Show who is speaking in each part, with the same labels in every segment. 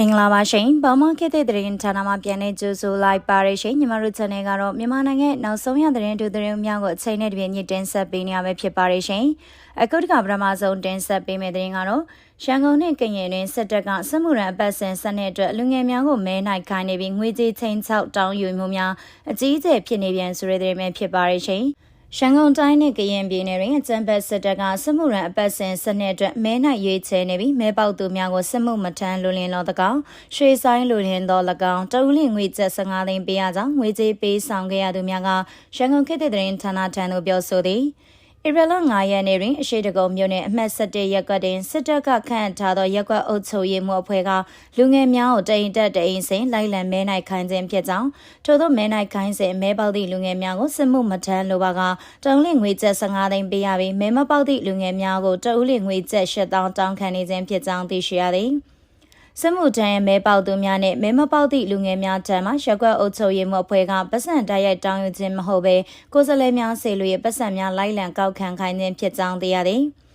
Speaker 1: မင်္ဂလာပါရှင်။ဘောင်မခေတ်တဲ့သတင်းဌာနမှာပြန်နေကြိုဆိုလိုက်ပါရရှင်။ညီမတို့ channel ကတော့မြန်မာနိုင်ငံနောက်ဆုံးရသတင်းတူသတင်းများကိုအချိန်နဲ့တပြေးညတင်ဆက်ပေးနေရမယ့်ဖြစ်ပါရရှင်။အခုတကပထမဆုံးတင်ဆက်ပေးမယ့်သတင်းကတော့ရန်ကုန်နဲ့ကရင်တွင်စစ်တပ်ကစစ်မှုရန်အပတ်စဉ်စနစ်အတွက်လူငယ်များကိုမဲနိုင်ခိုင်းနေပြီးငွေကြေးချင်းချောက်တောင်းယူမှုများအကြီးအကျယ်ဖြစ်နေပြန်ဆိုတဲ့သတင်းပဲဖြစ်ပါရရှင်။ ရန်ကုန်တိုင်းနဲ့ကရင်ပြည်နယ်တွင်အကြံဖက်စစ်တပ်ကစစ်မှုရန်အပတ်စဉ်စနစ်အတွက်မဲနိုင်ရွေးချယ်နေပြီးမဲပေါက်သူများကိုစစ်မှုမထမ်းလူလင်းတော်တကောင်ရွှေဆိုင်လူလင်းတော်၎င်းတဦးလင်ငွေကျပ်15သိန်းပေးရကြောင်းငွေကြေးပေးဆောင်ခဲ့ရသူများကရန်ကုန်ခေတ်သစ်သတင်းဌာနထံသို့ပြောဆိုသည်။ ဧပြီလ9ရက်နေ့တွင်အရှိတကုံမြို့နယ်အမှတ်17ရပ်ကွက်တွင်စစ်တပ်ကခန့်ထားသောရပ်ကွက်အုပ်ချုပ်ရေးမှူးအဖွဲ့ကလူငယ်များကိုတအိမ်တက်တအိမ်စင်လိုက်လံမဲနိုင်ခိုင်းခြင်းဖြစ်ကြောင်းထို့သောမဲနိုင်ခိုင်းစဉ်မဲပေါက်သည့်လူငယ်များကိုစစ်မှုမထမ်းလိုပါကတုံးလင့်ငွေကျပ်15သိန်းပေးရပြီးမဲမပေါက်သည့်လူငယ်များကိုတဦးလင့်ငွေကျပ်8000တောင်းခံနေခြင်းဖြစ်ကြောင်းသိရှိရသည်။ စစ်မှုထမ်းရဲ့မဲပေါက်သူများနဲ့မဲမပေါက်သည့်လူငယ်များထံမှရက်ကွက်အုပ်ချုပ်ရေးမှအဖွဲ့ကပတ်စံတိုက်ရိုက်တောင်းယူခြင်းမဟုတ်ဘဲကိုယ်စားလှယ်များစေလူရဲ့ပတ်စံများလိုက်လံကောက်ခံခိုင်းခြင်းဖြစ်ကြောင်းသိရသည်။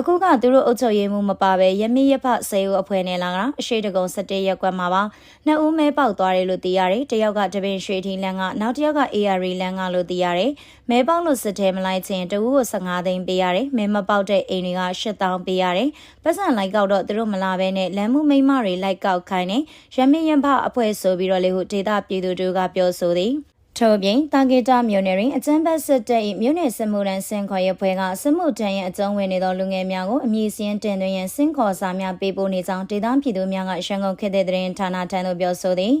Speaker 1: အခုကသူတို့အုပ်ချုပ်ရေးမှုမပါဘဲရမီရဖစေဦးအဖွဲ့နဲ့လာကအရှိတကုံ17ရက်ကွက်မှာပါနှစ်ဦးမဲပေါက်သွားတယ်လို့သိရတယ်တယောက်ကတပင်ရွှေထီလန်ကနောက်တစ်ယောက်က AR လန်ကလို့သိရတယ်မဲပေါက်လို့စစ်ထဲမလိုက်ချင်းတဦးကို15သိန်းပေးရတယ်မဲမပေါက်တဲ့အိမ်တွေက8000ပေးရတယ်ပတ်စံလိုက်ကောက်တော့သူတို့မလာဘဲနဲ့လမ်းမှုမိမတွေလိုက်ကောက်ခိုင်းနေရမီရဖအဖွဲ့ဆိုပြီးတော့လေဟုဒေတာပြည်သူတို့ကပြောဆိုသည် ထို့ပြင်တာဂီတာမြို့နယ်တွင်အကြမ်းဖက်စစ်တပ်၏မြို့နယ်စစ်မှုထမ်းစင်ခေါ်ရေးဖွဲ့ကစစ်မှုထမ်းရဲ့အကြုံဝင်နေသောလူငယ်များကိုအမည်စင်းတင်သွင်းရန်စင်ခေါ်စာများပေးပို့နေကြောင်းဒေသပြည်သူများကရန်ကုန်ခေတ်တဲ့သတင်းဌာနထံသို့ပြောဆိုသည်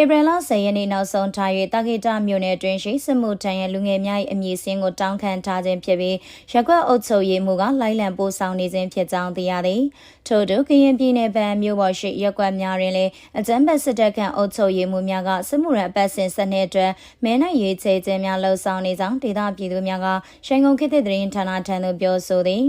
Speaker 1: ဧပြီလ10ရက်နေ့နောက်ဆုံးထား၍တာဂီတာမြို့နယ်တွင်ရှိစစ်မှုထမ်းရဲ့လူငယ်များ၏အမည်စင်းကိုတောင်းခံထားခြင်းဖြစ်ပြီးရက်ကွက်အုပ်ချုပ်ရေးမှူးကလိုက်လံပို့ဆောင်နေခြင်းဖြစ်ကြောင်းသိရသည်ထို့သူကရင်ပြည်နယ်ဗန်မြို့ပေါ်ရှိရက်ကွက်များတွင်လည်းအကြမ်းဖက်စစ်တပ်ကအုပ်ချုပ်ရေးမှူးများကစစ်မှုရန်အပတ်စဉ်စနစ်အတွက်မဲနိုင်ရေးချေခြင်းများလှုံ့ဆော်နေကြောင်းဒေသပြည်သူများကရန်ကုန်ခေတ်သစ်သတင်းဌာနထံသို့ပြောဆိုသည်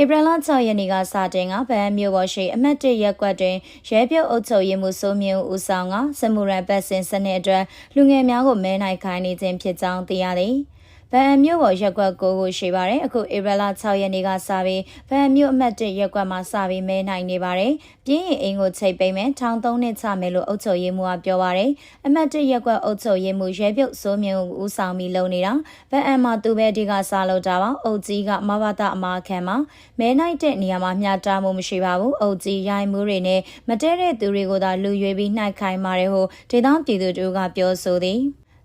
Speaker 1: ဧပြီလ6ရက်နေ့ကစတင်ကဗန်မြို့ပေါ်ရှိအမတ်တရက်ကွက်တွင်ရဲပြုတ်အုပ်ချုပ်ရေးမှူးစိုးမြင့်ဦးဆောင်ကစမူရန်ပတ်စင်စနစ်အတွက်လူငယ်များကိုမဲနိုင်ခိုင်းနေခြင်းဖြစ်ကြောင်းသိရသည်။ ဗန်မြို့ပေါ်ရက်ကွက်ကိုကိုရှိပါတယ်အခုဧပြီလ6ရက်နေ့ကစပြီးဗန်မြို့အမှတ်1ရက်ကွက်မှာစပြီးမဲနိုင်နေပါတယ်ပြင်းရင်အိမ်ကိုချိတ်ပိတ်မယ်ထောင်သုံးနှစ်ချမယ်လို့အုပ်ချုပ်ရေးမှူးကပြောပါတယ်အမှတ်1ရက်ကွက်အုပ်ချုပ်ရေးမှူးရဲပြုတ်စိုးမြင့်ကိုဦးဆောင်ပြီးလုပ်နေတာဗန်အမ်မှာသူပဲဒီကစားလို့တာပါအုပ်ကြီးကမဘာတာအမာခံမှာမဲနိုင်တဲ့နေရာမှာမျှတမှုမရှိပါဘူးအုပ်ကြီးရိုင်းမှုတွေနဲ့မတဲတဲ့သူတွေကိုသာလူရွေးပြီးနှိုက်ခိုင်းပါတယ်ဟုဒေသပြည်သူတို့ကပြောဆိုသည်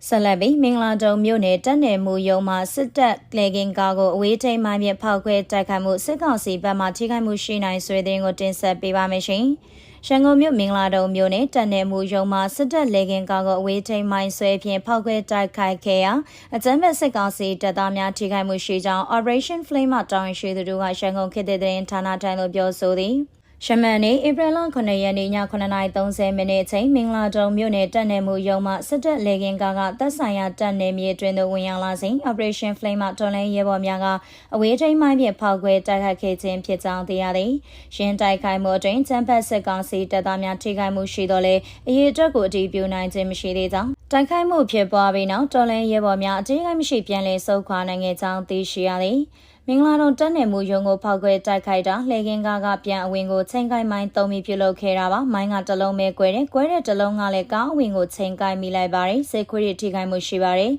Speaker 1: ဆက်လက်ပြီးမင်္ဂလာတုံမြို့နယ်တက်နယ်မှုရုံမှစစ်တပ်လေကင်ကားကိုအဝေးထိန်မှမြဖောက်ခွဲတိုက်ခိုက်မှုစစ်ကောင်စီဘက်မှထိခိုက်မှုရှိနိုင်ဆွေတဲ့ကိုတင်ဆက်ပေးပါမယ်ရှင်။ရန်ကုန်မြို့မင်္ဂလာတုံမြို့နယ်တက်နယ်မှုရုံမှစစ်တပ်လေကင်ကားကိုအဝေးထိန်မှဆွဲဖြင့်ဖောက်ခွဲတိုက်ခိုက်ခဲ့ရာအကြမ်းဖက်စစ်ကောင်စီတပ်သားများထိခိုက်မှုရှိကြောင်း Operation Flame မှတောင်းရှိသူတို့ကရန်ကုန်ခေတ်တဲ့တဲ့ဌာနထံသို့ပြောဆိုသည်။ ရှမန်နေဧပြီလ9ရက်နေ့ည9:30မိနစ်အချိန်မင်္ဂလာတုံမြို့နယ်တပ်နယ်မှုရုံးမှစစ်တပ်လေကင်ကားကတပ်ဆိုင်ရာတပ်နယ်မြေတွင်သို့ဝင်ရောက်လာစဉ် Operation Flame မှတော်လိုင်းရဲဘော်များကအဝေးထိန်မိုင်းဖြင့်ဖောက်ခွဲတိုက်ခိုက်ခဲ့ခြင်းဖြစ်ကြောင်းသိရသည်။ရင်းတိုက်ခိုက်မှုအတွင်းချမ်းဖတ်စစ်ကောင်စီတပ်သားများထိခိုက်မှုရှိတော့လေအရေးအတွက်ကိုအတည်ပြုနိုင်ခြင်းမရှိသေးကြောင်းတိုက်ခိုက်မှုဖြစ်ပွားပြီးနောက်တော်လိုင်းရဲဘော်များအကြေးခိုက်မရှိပြန်လည်ဆုတ်ခွာနိုင်ခဲ့ကြောင်းသိရှိရသည်။မ င်္ဂလာတော်တက်နယ်မှုရုံကိုဖောက်ခွဲတိုက်ခိုက်တာလှေကင်းကားကပြန်အဝင်ကိုချိန်ကိုင်းမိုင်းတုံးပြီးပြုလုပ်ခဲ့တာပါမိုင်းကတလုံးပဲကွဲတယ်ကွဲတဲ့တလုံးကလည်းကားအဝင်ကိုချိန်ကိုင်းမိလိုက်ပါတယ်စစ်ခွေးထိခိုက်မှုရှိပါတယ်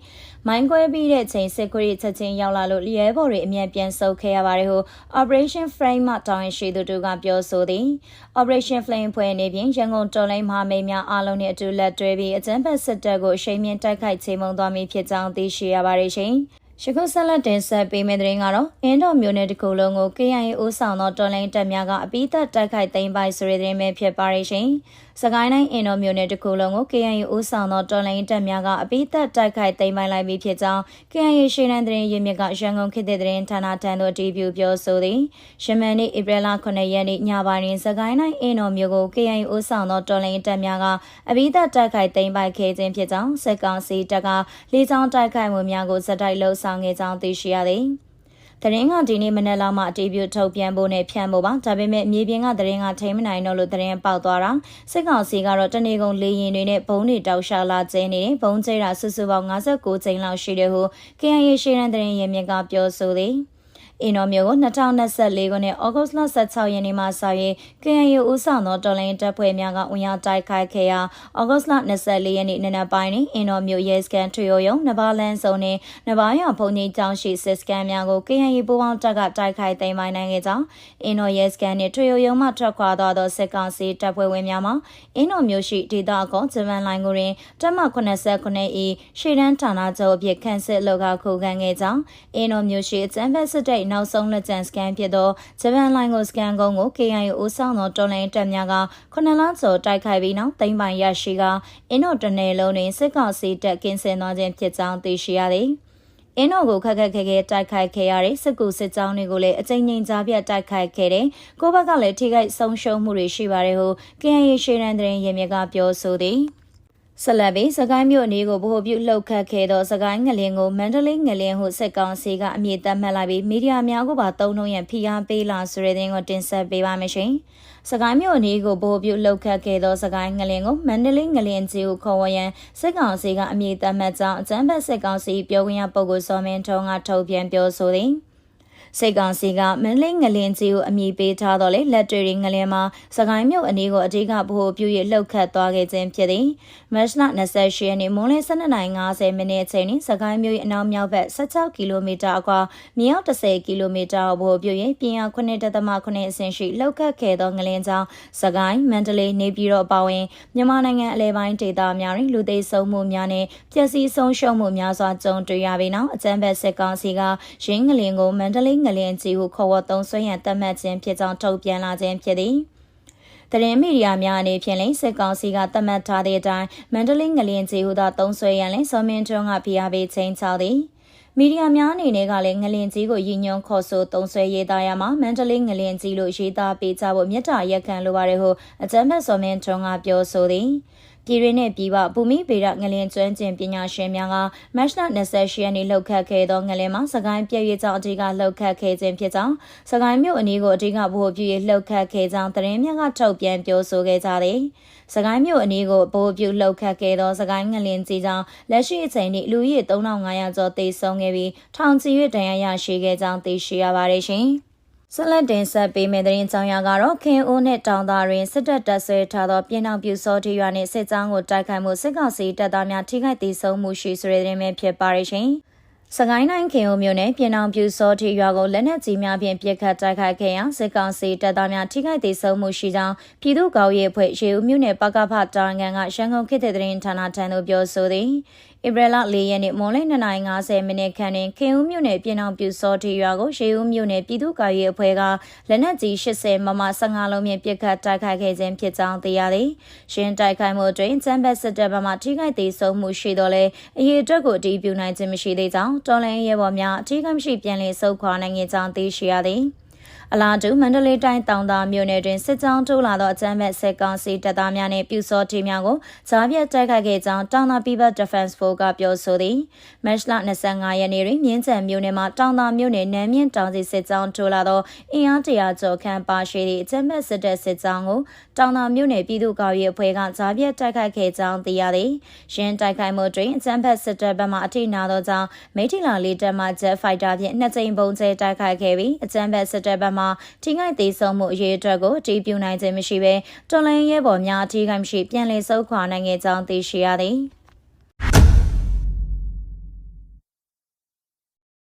Speaker 1: မိုင်းကွဲပြီးတဲ့ချိန်စစ်ခွေးချက်ချင်းရောက်လာလို့ရဲဘော်တွေအမြန်ပြန်ဆုတ်ခဲ့ရပါတယ်ဟု Operation Flame မှတောင်းရင်ရှိသူတို့ကပြောဆိုသည် Operation Flame ဖွဲ့နေပြင်ရန်ကုန်တော်လိုင်းမဟာမိတ်များအားလုံးနဲ့အတူလက်တွဲပြီးအကြမ်းဖက်စစ်တပ်ကိုအရှိန်မြင့်တိုက်ခိုက်ချေမှုန်းသွားမည်ဖြစ်ကြောင်းသိရှိရပါတယ်ရှင်။ ရှခုဆက်လက်တင်ဆက်ပေးမယ့်တဲ့ရင်ကတော့အင်းတော်မျိုးနယ်တစ်ခုလုံးကို KIA ဦးဆောင်သောတော်လိုင်းတပ်များကအပိသက်တိုက်ခိုက်သိမ်းပိုက်ဆိုတဲ့တဲ့မဲ့ဖြစ်ပါရရှင်။စကိုင်းတိုင်းအင်းတော်မျိုးနယ်တစ်ခုလုံးကို KIA ဦးဆောင်သောတော်လိုင်းတပ်များကအပိသက်တိုက်ခိုက်သိမ်းပိုက်လိုက်ပြီးဖြစ်ကြောင်း KIA ရှေ့တန်းတဲ့ရင်းမြစ်ကရန်ကုန်ခေတ်တဲ့တဲ့ဌာနထံသို့တည်ပြုပြောဆိုသည်။ရှမန်နေ့ဧပြီလ9ရက်နေ့ညပိုင်းတွင်စကိုင်းတိုင်းအင်းတော်မျိုးကို KIA ဦးဆောင်သောတော်လိုင်းတပ်များကအပိသက်တိုက်ခိုက်သိမ်းပိုက်ခဲ့ခြင်းဖြစ်ကြောင်းစက်ကောင်စီတပ်ကလေကြောင်းတိုက်ခိုက်မှုများကိုစက်တိုက်လှုပ်ဆောင်ခဲ့ကြောင်းသိရှိရသည်။ သတင်းကဒီနေ့မနက်လောက်မှအတီးပြုထုတ်ပြန်ဖို့နဲ့ဖြန့်ဖို့ပါဒါပေမဲ့မြေပြင်ကသတင်းကထိမနိုင်တော့လို့သတင်းပေါက်သွားတာစစ်ကောင်စီကတော့တနေကုန်လေရင်တွေနဲ့ဘုံတွေတောက်ရှာလာကျင်းနေတယ်ဘုံကျဲတာစုစုပေါင်း59ကျင်းလောက်ရှိတယ်ဟု KIA ရှေ့ရန်သတင်းရင်းမြစ်ကပြောဆိုသည်။ အင်တော်မျိုးကို2024ခုနှစ်ဩဂုတ်လ16ရက်နေ့မှစ၍ KNU ဦးဆောင်သောတော်လိုင်းတပ်ဖွဲ့များကဝင်ရောက်တိုက်ခိုက်ခဲ့ရာဩဂုတ်လ24ရက်နေ့နံနက်ပိုင်းတွင်အင်တော်မျိုးရဲစကန်ထွေရုံနဘာလန်စုံနှင့်နဘာရဘုံကြီးကျောင်းရှိစစ်စကန်များကို KNU ပူးပေါင်းတပ်ကတိုက်ခိုက်သိမ်းပိုင်နိုင်ခဲ့ကြောင်းအင်တော်ရဲစကန်နှင့်ထွေရုံမှထွက်ခွာသွားသောစစ်ကောင်စီတပ်ဖွဲ့ဝင်များမှအင်တော်မျိုးရှိဒေသအကောဂျမန်လိုင်းကိုတွင်တပ်မ89၏ရှေ့တန်းဌာနချုပ်အဖြစ်ခန့်စစ်လောက်ကခုခံခဲ့ကြောင်းအင်တော်မျိုးရှိအကြမ်းဖက်စစ်တပ်နောက်ဆုံးလက်ကျန်စကန်ဖြစ်သောဂျပန်လိုင်းကိုစကန်ကုန်းကို KIO ဦးဆောင်သောတော်လိုင်းတပ်များကခုနှစ်လကျော်တိုက်ခိုက်ပြီးနောက်သိမ်းပိုင်ရရှိကအင်းတော်တနယ်လုံးတွင်စစ်ကောင်စီတပ်ကင်းစင်သွားခြင်းဖြစ်ကြောင်းသိရှိရသည်။အင်းတော်ကိုခက်ခက်ခဲခဲတိုက်ခိုက်ခဲ့ရတဲ့စစ်ကူစစ်ကြောင်းတွေကိုလည်းအကြိမ်ကြိမ်ကြားပြတ်တိုက်ခိုက်ခဲ့တဲ့ကိုဘက်ကလည်းထိခိုက်ဆုံးရှုံးမှုတွေရှိပါတယ်ဟု KIA ရှေ့ရန်တဲ့ရင်မြကပြောဆိုသည်။ ဆက်လက်ပြီးစကိုင်းမြို့အနီးကိုဗဟိုပြုလှုပ်ခတ်ခဲ့သောစကိုင်းငလင်ကိုမန္တလေးငလင်ဟုစစ်ကောင်စီကအမည်သတ်မှတ်လိုက်ပြီးမီဒီယာများကိုပါတုံ့နှုံရန်ဖိအားပေးလာဆိုတဲ့သတင်းကိုတင်ဆက်ပေးပါမယ်ရှင်။စကိုင်းမြို့အနီးကိုဗဟိုပြုလှုပ်ခတ်ခဲ့သောစကိုင်းငလင်ကိုမန္တလေးငလင်ကြီးကိုခေါ်ဝရန်စစ်ကောင်စီကအမည်သတ်မှတ်ကြောင်းအကြမ်းဖက်စစ်ကောင်စီပြောခွင့်ရပုဂ္ဂိုလ်စောမင်းထုံးကထုတ်ပြန်ပြောဆိုသည်။ စိတ်ကောင်စီကမန္တလေးငလင်ကြီးကိုအမည်ပေးထားတော့လေလက်တွေငလင်မှာစကိုင်းမြို့အနီးကိုအဓိကဗဟိုပြု၍လှုပ်ခတ်သွားခဲ့ခြင်းဖြစ်သည်မတ်လ28ရက်နေ့မွန်းလယ်12:50မိနစ်အချိန်တွင်စကိုင်းမြို့၏အနောက်မြောက်ဘက်16ကီလိုမီတာအကွာမြောက်10ကီလိုမီတာဗဟိုပြု၍ပြင်အား9.9အဆင့်ရှိလှုပ်ခတ်ခဲ့သောငလင်ကြောင့်စကိုင်းမန္တလေးနေပြည်တော်အပါအဝင်မြန်မာနိုင်ငံအလဲပိုင်းဒေသများတွင်လူသိဆုံးမှုများနှင့်ပျက်စီးဆုံးရှုံးမှုများစွာကြုံတွေ့ရပြီးနောက်အကြမ်းဖက်စစ်ကောင်စီကရင်းငလင်ကိုမန္တလေးငလင်ကြီးဟုခေါ်ဝေါ်သုံးဆွဲရန်သတ်မှတ်ခြင်းဖြစ်ကြောင်းထုတ်ပြန်လာခြင်းဖြစ်သည်တရင်မီဒီယာများအနေဖြင့်လည်းစစ်ကောင်စီကသတ်မှတ်ထားတဲ့အတိုင်းမန္တလေးငလင်ကြီးဟူသောသုံးဆွဲရန်လည်းစောမင်းထွန်းကဖိအားပေးချင်းချောက်သည်မီဒီယာများအနေနဲ့ကလည်းငလင်ကြီးကိုရည်ညွှန်းခေါ်ဆိုသုံးဆွဲရေးသားရမှာမန္တလေးငလင်ကြီးလို့ရေးသားပေးကြဖို့မြတ်တာရက်ခံလိုပါတယ်ဟုအကြမ်းဖက်စောမင်းထွန်းကပြောဆိုသည် ပြည်ရင်းနဲ့ပြည်ပဘူမိဗေဒငလင်ကျွမ်းကျင်ပညာရှင်များကမတ်လ28ရက်နေ့လှုပ်ခတ်ခဲ့သောငလင်မှာစကိုင်းပြည့်ရကြောင်းအဓိကလှုပ်ခတ်ခဲ့ခြင်းဖြစ်ကြောင်းစကိုင်းမြို့အနီးကိုအဓိကဗဟိုပြုလှုပ်ခတ်ခဲ့ကြောင်းသတင်းများကထုတ်ပြန်ပြောဆိုခဲ့ကြသည်စကိုင်းမြို့အနီးကိုဗဟိုပြုလှုပ်ခတ်ခဲ့သောစကိုင်းငလင်ကြီးကြောင့်လက်ရှိအချိန်ထိလူကြီး3500ကျော်သေဆုံးခဲ့ပြီးထောင်ချီ၍ဒဏ်ရာရရှိခဲ့ကြောင်းသိရှိရပါတယ်ရှင်။ ဆက်လက်တင်ဆက်ပေးမယ့်သတင်းကြောင်းရာကတော့ခင်အိုးနဲ့တောင်သားတွင်စစ်တပ်တပ်ဆွဲထားသောပြည်နှောင်ပြူစောတိရွာနှင့်စစ်ကြောင်းကိုတိုက်ခိုက်မှုစစ်ကောင်စီတပ်သားများထိခိုက်ဒေဆုံးမှုရှိဆိုတဲ့သတင်းပဲဖြစ်ပါရရှင်။စကိုင်းတိုင်းခင်အိုမြို့နယ်ပြည်နောင်ပြူစောတိရွာကိုလက်နက်ကြီးများဖြင့်ပစ်ခတ်တိုက်ခိုက်ခဲ့ရာစစ်ကောင်စီတပ်သားများထိခိုက်ဒေဆုံးမှုရှိကြောင်းပြည်သူ့ကော်ရေးအဖွဲ့ရေဦးမြို့နယ်ပကဖတာဝန်ခံကရန်ကုန်ခေတ်တဲ့သတင်းဌာနထံသို့ပြောဆိုသည် ဧပြီလ၄ရက်နေ့မွန်လ2:50မိနစ်ခန့်တွင်ခင်ဦးမြို့နယ်ပြည်အောင်ပြူစောတီရွာကိုရေဦးမြို့နယ်ပြည်သူ့ကာရေးအဖွဲ့ကလက်နက်ကြီး80မမ15လုံးဖြင့်ပစ်ခတ်တိုက်ခိုက်ခဲ့ခြင်းဖြစ်ကြောင်းသိရသည်။ရှင်းတိုက်ခိုက်မှုတွင်ချမ်ဘတ်စစ်တပ်ဘက်မှထိခိုက်သေးဆုံးမှုရှိတော့လဲအရေးအတွက်ကိုအတည်ပြုနိုင်ခြင်းမရှိသေးကြောင်းတော်လိုင်းရဲဘော်များအထူးကမရှိပြန်လည်ဆုတ်ခွာနိုင်ကြောင်းသိရှိရသည်။ အလားတူမန္တလေးတိုင်းတောင်သာမြို့နယ်တွင်စစ်ကြောင်းထိုးလာသောအကြမ်းဖက်စစ်ကောင်စီတပ်သားများနှင့်ပြူစောတီများကိုဂျားပြတ်တိုက်ခိုက်ခဲ့ကြောင်းတောင်သာ People Defense Force ကပြောဆိုသည်မတ်လ25ရက်နေ့တွင်မြင်းချံမြို့နယ်မှတောင်သာမြို့နယ်နန်းမြင့်တောင်စီစစ်ကြောင်းထိုးလာသောအင်အားတရာကျော်ခန့်ပါရှိသည့်အကြမ်းဖက်စစ်တပ်စစ်ကြောင်းကိုတောင်သာမြို့နယ်ပြည်သူ့ကာကွယ်ရေးအဖွဲ့ကဂျားပြတ်တိုက်ခိုက်ခဲ့ကြောင်းသိရသည်ရင်းတိုက်ခိုက်မှုတွင်အကြမ်းဖက်စစ်တပ်ဘက်မှအထိနာသောကြောင့်မိထီလာလေးတပ်မှ Jet Fighter ဖြင့်နှစ်ကြိမ်ပုံကျဲတိုက်ခိုက်ခဲ့ပြီးအကြမ်းဖက်စစ်တပ်ဘက်မှထိခိုက်သေးဆုံးမှုအရေးအတွက်ကိုအတည်ပြုနိုင်ခြင်းမရှိဘဲတော်လိုင်းရဲဘော်များအထူးကမရှိပြန်လည်ဆုတ်ခွာနိုင်ခဲ့ကြောင်းသိရှိရသည်။